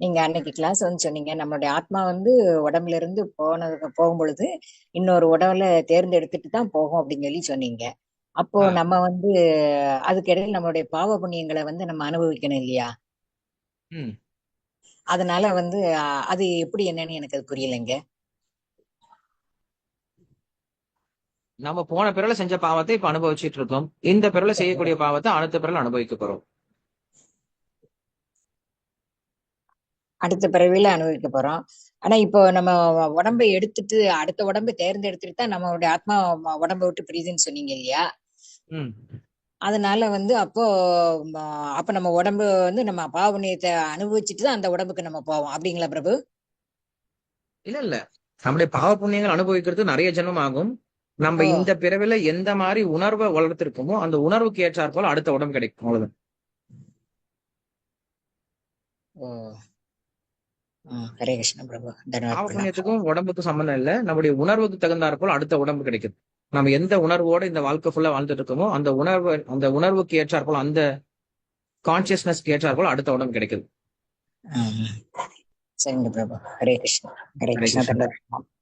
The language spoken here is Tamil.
நீங்க அன்னைக்கு கிளாஸ் வந்து சொன்னீங்க. நம்மளுடைய ஆத்மா வந்து உடம்புல இருந்து போனதுக்கு போகும் பொழுது இன்னொரு உடவுல தேர்ந்தெடுத்துட்டு தான் போகும் அப்படின்னு சொல்லி சொன்னீங்க. அப்போ. நம்ம வந்து அதுக்கு இடையில நம்மளுடைய பாவ புண்ணியங்களை வந்து நம்ம அனுபவிக்கணும் இல்லையா? ம். அதனால வந்து அது எப்படி என்னன்னு எனக்கு அது புரியலைங்க. நம்ம போன பிறல செஞ்ச பாவத்தை இப்ப அனுபவிச்சுட்டு இருக்கோம். இந்த பிறல செய்யக்கூடிய பாவத்தை அடுத்த பிறல அனுபவிக்க போறோம். அடுத்த பிறவியில அனுபவிக்க போறோம். ஆனா இப்போ நம்ம உடம்பை எடுத்துட்டு அடுத்த உடம்பை தேர்ந்தெடுத்துட்டு தான் நம்மளுடைய ஆத்மா உடம்பை விட்டு பிரியுதுன்னு சொன்னீங்க இல்லையா? அதனால வந்து அப்போ அப்ப நம்ம உடம்பு வந்து நம்ம பாவ புண்ணியத்தை அனுபவிச்சுட்டு தான் அந்த உடம்புக்கு நம்ம போவோம். அப்படிங்களா பிரபு? இல்ல இல்ல. நம்முடைய பாவ புண்ணியங்கள் அனுபவிக்கிறது நிறைய ஜென்மம் ஆகும். நம்ம. இந்த பிறவில எந்த மாதிரி உணர்வை வளர்த்திருக்கோமோ அந்த உணர்வுக்கு ஏற்றாற் போல அடுத்த உடம்பு கிடைக்கும். அவ்வளவுதான். ஹரே கிருஷ்ண பிரபு. புண்ணியத்துக்கும் உடம்புக்கும் சம்பந்தம் இல்ல. நம்முடைய உணர்வுக்கு தகுந்தாற் போல அடுத்த உடம்பு கிடைக்குது. நம்ம எந்த உணர்வோட இந்த வாழ்க்கை ஃபுல்லா வாழ்ந்துட்டு இருக்கோமோ அந்த உணர்வு அந்த உணர்வுக்கு ஏற்றாற் போல அந்த கான்சியஸ்னஸ்க்கு ஏற்றாற் போல அடுத்த உடம்பு கிடைக்குது. சரிங்க பிரபு. ஹரே கிருஷ்ணா. ஹரே கிருஷ்ணா.